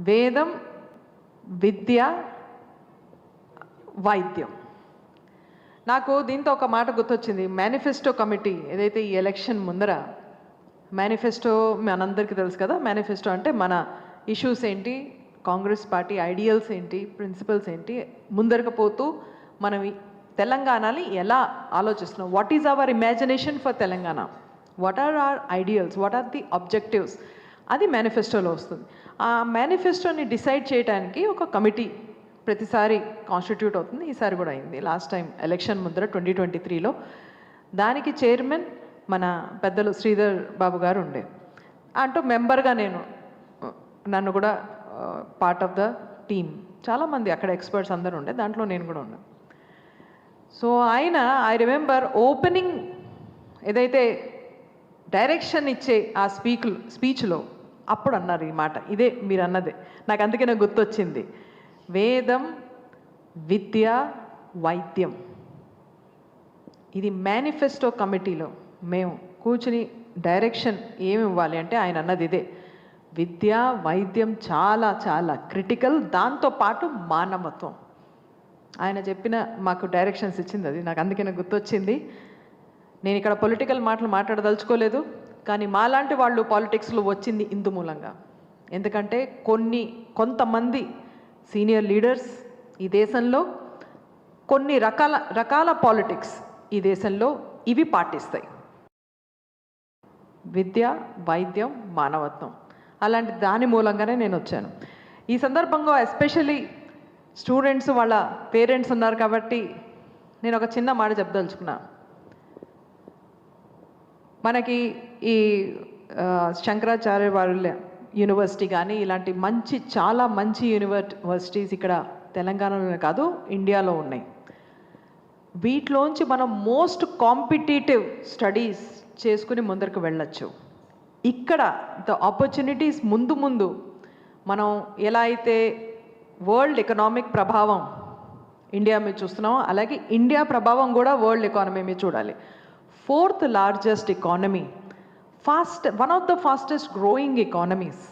వేదం విద్య వైద్యం. నాకు దీంతో ఒక మాట గుర్తొచ్చింది. మేనిఫెస్టో కమిటీ ఏదైతే ఈ ఎలక్షన్ ముందర మేనిఫెస్టో మనందరికీ తెలుసు కదా? మేనిఫెస్టో అంటే మన ఇష్యూస్ ఏంటి కాంగ్రెస్ పార్టీ ఐడియల్స్ ఏంటి ప్రిన్సిపల్స్ ఏంటి ముందరకపోతూ మనం తెలంగాణని ఎలా ఆలోచిస్తున్నాం? What is our imagination for Telangana? What are are ideals what are the objectives అది మేనిఫెస్టోలో వస్తుంది. ఆ మేనిఫెస్టోని డిసైడ్ చేయడానికి ఒక కమిటీ ప్రతిసారి కాన్స్టిట్యూట్ అవుతుంది. ఈసారి కూడా అయింది. లాస్ట్ టైం ఎలక్షన్ ముందర ట్వంటీ ట్వంటీ త్రీలో దానికి చైర్మన్ మన పెద్దలు శ్రీధర్ బాబు గారు ఉండే. అంటూ మెంబర్గా నేను నన్ను కూడా పార్ట్ ఆఫ్ ద టీమ్ చాలామంది అక్కడ ఎక్స్పర్ట్స్ అందరూ ఉండే. దాంట్లో నేను కూడా ఉన్నా. సో ఆయన ఐ రిమెంబర్ ఓపెనింగ్ ఏదైతే డైరెక్షన్ ఇచ్చే ఆ స్పీక్ స్పీచ్లో అప్పుడు అన్నారు ఈ మాట. ఇదే మీరు అన్నదే నాకు అందుకే నాకు గుర్తొచ్చింది. వేదం విద్య వైద్యం. ఇది మేనిఫెస్టో కమిటీలో మేము కూర్చుని డైరెక్షన్ ఏమి ఇవ్వాలి అంటే ఆయన అన్నది ఇదే. విద్య వైద్యం చాలా చాలా క్రిటికల్ దాంతోపాటు మానవత్వం. ఆయన చెప్పిన మాకు డైరెక్షన్స్ ఇచ్చింది అది. నాకు అందుకే నాకు గుర్తొచ్చింది. నేను ఇక్కడ పొలిటికల్ మాటలు మాట్లాడదలుచుకోలేదు. కానీ మాలాంటి వాళ్ళు పాలిటిక్స్లో వచ్చింది ఇందు మూలంగా. ఎందుకంటే కొన్ని కొంతమంది సీనియర్ లీడర్స్ ఈ దేశంలో కొన్ని రకాల రకాల పాలిటిక్స్ ఈ దేశంలో ఇవి పాటిస్తాయి. విద్య వైద్యం మానవత్వం అలాంటి దాని మూలంగానే నేను వచ్చాను. ఈ సందర్భంగా ఎస్పెషలీ స్టూడెంట్స్ వాళ్ళ పేరెంట్స్ ఉన్నారు కాబట్టి నేను ఒక చిన్న మాట చెప్పదలుచుకున్నా. మనకి ఈ శంకరాచార్య వారు యూనివర్సిటీ కానీ ఇలాంటి మంచి చాలా మంచి యూనివర్సిటీస్ ఇక్కడ తెలంగాణలోనే కాదు ఇండియాలో ఉన్నాయి. వీటిలోంచి మనం మోస్ట్ కాంపిటేటివ్ స్టడీస్ చేసుకుని ముందరకు వెళ్ళచ్చు. ఇక్కడ ద ఆపర్చునిటీస్ ముందు ముందు మనం ఎలా అయితే వరల్డ్ ఎకనామిక్ ప్రభావం ఇండియా మీద చూస్తున్నామో అలాగే ఇండియా ప్రభావం కూడా వరల్డ్ ఎకానమీ మీద చూడాలి. Fourth largest economy fast one of the fastest growing economies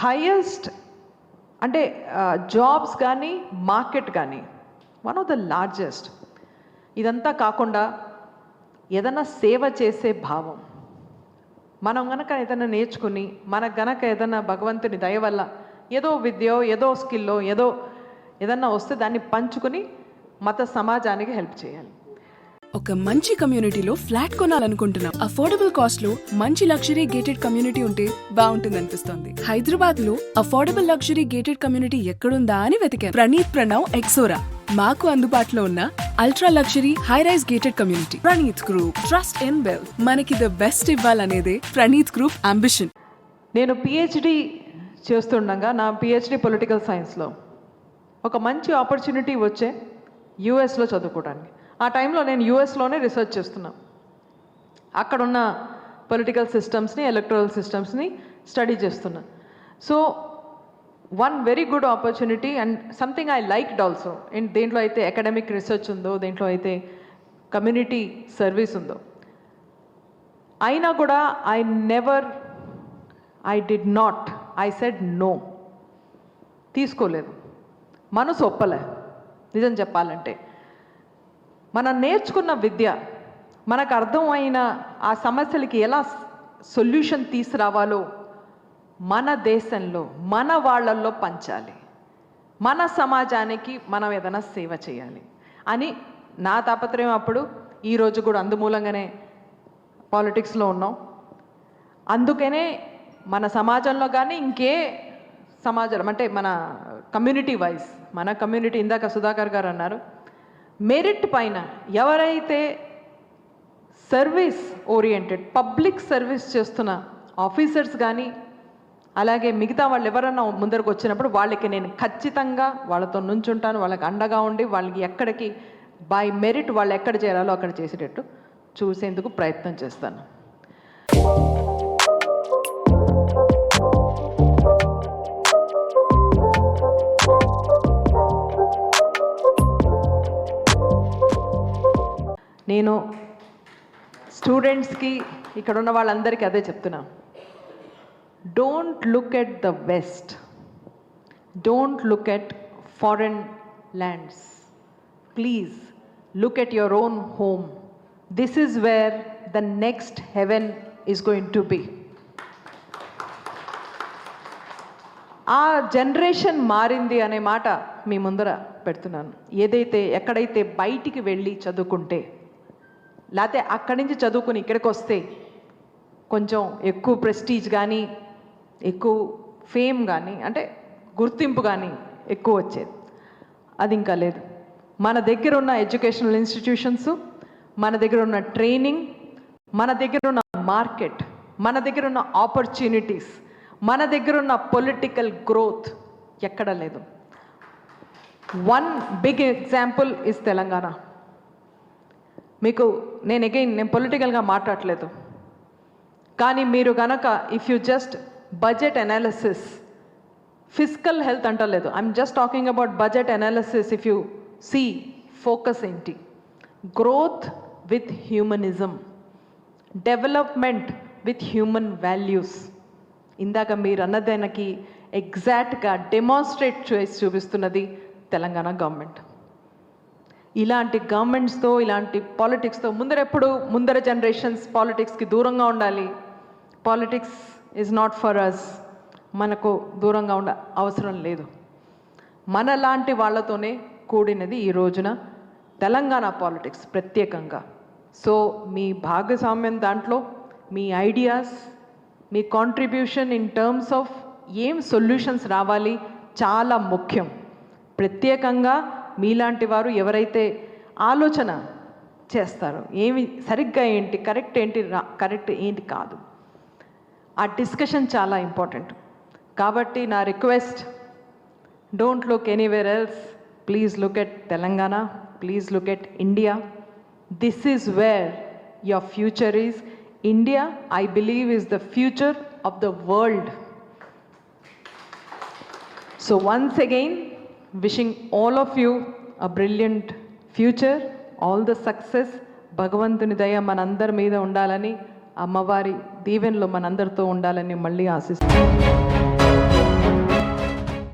highest అంటే జాబ్స్ కానీ మార్కెట్ కానీ వన్ ఆఫ్ ద లార్జెస్ట్ ఇదంతా కాకుండా ఏదైనా సేవ చేసే భావం. మనం గనక ఏదైనా నేర్చుకుని మనకు గనక ఏదైనా భగవంతుని దయ వల్ల ఏదో విద్యో ఏదో స్కిల్లో ఏదో ఏదన్నా వస్తే దాన్ని పంచుకుని మత సమాజానికి హెల్ప్ చేయాలి. ఒక మంచి కమ్యూనిటీలో ఫ్లాట్ కొనాలనుకుంటున్నాం. అఫోర్డబుల్ కాస్ట్లో మంచి లగ్జరీ గేటెడ్ కమ్యూనిటీ ఉంటే బాగుంటుంది అనిపిస్తుంది హైదరాబాద్లో అఫోర్డబుల్ లగ్జరీ గేటెడ్ కమ్యూనిటీ ఎక్కడుందా అని వెతికాను ప్రణీత్ ప్రణవ్ ఎక్సోరా మాకు అందుబాటులో ఉన్న ultra luxury high rise gated community Praneeth group trust in well మనకి ద బెస్ట్ ఇవ్వాలనేదే ప్రణీత్ గ్రూప్ అంబిషన్ నేను పిహెచ్డి చేస్తుండగా నా పిహెచ్డి పొలిటికల్ సైన్స్లో ఒక మంచి ఆపర్చునిటీ వచ్చే యూఎస్లో చదువుకోవడానికి. ఆ టైంలో నేను యూఎస్లోనే రీసెర్చ్ చేస్తున్నా. అక్కడున్న పొలిటికల్ సిస్టమ్స్ని ఎలక్ట్రల్ సిస్టమ్స్ని స్టడీ చేస్తున్నా. So one very good opportunity and something I liked also. And దేంట్లో అయితే అకాడమిక్ రీసెర్చ్ ఉందో దేంట్లో అయితే కమ్యూనిటీ సర్వీస్ ఉందో. అయినా కూడా I never I did not I said no. తీసుకోలేదు. మనసు ఒప్పలే. నిజం చెప్పాలంటే. మనం నేర్చుకున్న విద్య మనకు అర్థమైన ఆ సమస్యలకి ఎలా సొల్యూషన్ తీసుకురావాలో మన దేశంలో మన వాళ్ళల్లో పంచాలి. మన సమాజానికి మనం ఏదైనా సేవ చేయాలి అని నా తాపత్రయం అప్పుడు ఈరోజు కూడా అందుమూలంగానే పాలిటిక్స్లో ఉన్నాం. అందుకనే మన సమాజంలో కానీ ఇంకే సమాజం అంటే మన కమ్యూనిటీ వైజ్ మన కమ్యూనిటీ ఇందాక సుధాకర్ గారు అన్నారు మెరిట్ పైన ఎవరైతే సర్వీస్ ఓరియంటెడ్ పబ్లిక్ సర్వీస్ చేస్తున్న ఆఫీసర్స్ కానీ అలాగే మిగతా వాళ్ళు ఎవరన్నా ముందరకు వచ్చినప్పుడు వాళ్ళకి నేను ఖచ్చితంగా వాళ్ళతో నుంచుంటాను వాళ్ళకి అండగా ఉండి వాళ్ళకి ఎక్కడికి బై మెరిట్ వాళ్ళు ఎక్కడ చేరాలో అక్కడ చేసేటట్టు చూసేందుకు ప్రయత్నం చేస్తాను. నేను స్టూడెంట్స్కి ఇక్కడ ఉన్న వాళ్ళందరికీ అదే చెప్తున్నా. Don't look at the west don't look at foreign lands please look at your own home this is where the next heaven is going to be ఆ జనరేషన్ మారింది అనే మాట మీ ముందర పెడుతున్నాను. ఏదైతే ఎక్కడైతే బయటికి వెళ్ళి చదువుకుంటే లేకపోతే అక్కడి నుంచి చదువుకుని ఇక్కడికి వస్తే కొంచెం ఎక్కువ ప్రెస్టీజ్ కానీ ఎక్కువ ఫేమ్ కానీ అంటే గుర్తింపు కానీ ఎక్కువ వచ్చేది. అది ఇంకా లేదు. మన దగ్గర ఉన్న ఎడ్యుకేషనల్ ఇన్స్టిట్యూషన్స్ మన దగ్గర ఉన్న ట్రైనింగ్ మన దగ్గర ఉన్న మార్కెట్ మన దగ్గర ఉన్న ఆపర్చునిటీస్ మన దగ్గర ఉన్న పొలిటికల్ గ్రోత్ ఎక్కడ లేదు. One big example is Telangana మీకు నేను అగైన్ నేను పొలిటికల్గా మాట్లాడలేదు. కానీ మీరు కనుక if you just budget analysis physical health అంటలేదు. I'm just talking about budget analysis if you see focus ఏంటి. Growth with humanism development with human values ఇందాక మీరు అన్నదానికి ఎగ్జాక్ట్గా డెమాన్స్ట్రేట్ చేసి చూపిస్తున్నది తెలంగాణ గవర్నమెంట్ ఇలాంటి గవర్నమెంట్స్తో ఇలాంటి పాలిటిక్స్తో ముందరెప్పుడు ముందర జనరేషన్స్ పాలిటిక్స్కి దూరంగా ఉండాలి. Politics is not for us మనకు దూరంగా ఉండ అవసరం లేదు. మనలాంటి వాళ్ళతోనే కూడినది ఈ రోజున తెలంగాణ పాలిటిక్స్ ప్రత్యేకంగా. సో మీ భాగస్వామ్యం దాంట్లో మీ ఐడియాస్ మీ కాంట్రిబ్యూషన్ ఇన్ టర్మ్స్ ఆఫ్ ఏం సొల్యూషన్స్ రావాలి చాలా ముఖ్యం. ప్రత్యేకంగా మీలాంటి వారు ఎవరైతే ఆలోచన చేస్తారో ఏమి సరిగ్గా ఏంటి కరెక్ట్ ఏంటి కరెక్ట్ ఏంటి కాదు. ఆ డిస్కషన్ చాలా ఇంపార్టెంట్. కాబట్టి నా request don't look anywhere else. Please look at Telangana please look at India. This is where your future is. India I believe is the future of the world. So once again wishing all of you a brilliant future all the success భగవంతుని దయ మనందరి మీద ఉండాలని అమ్మవారి దీవెనలో మనందరితో ఉండాలని మళ్ళీ ఆశిస్తున్నాను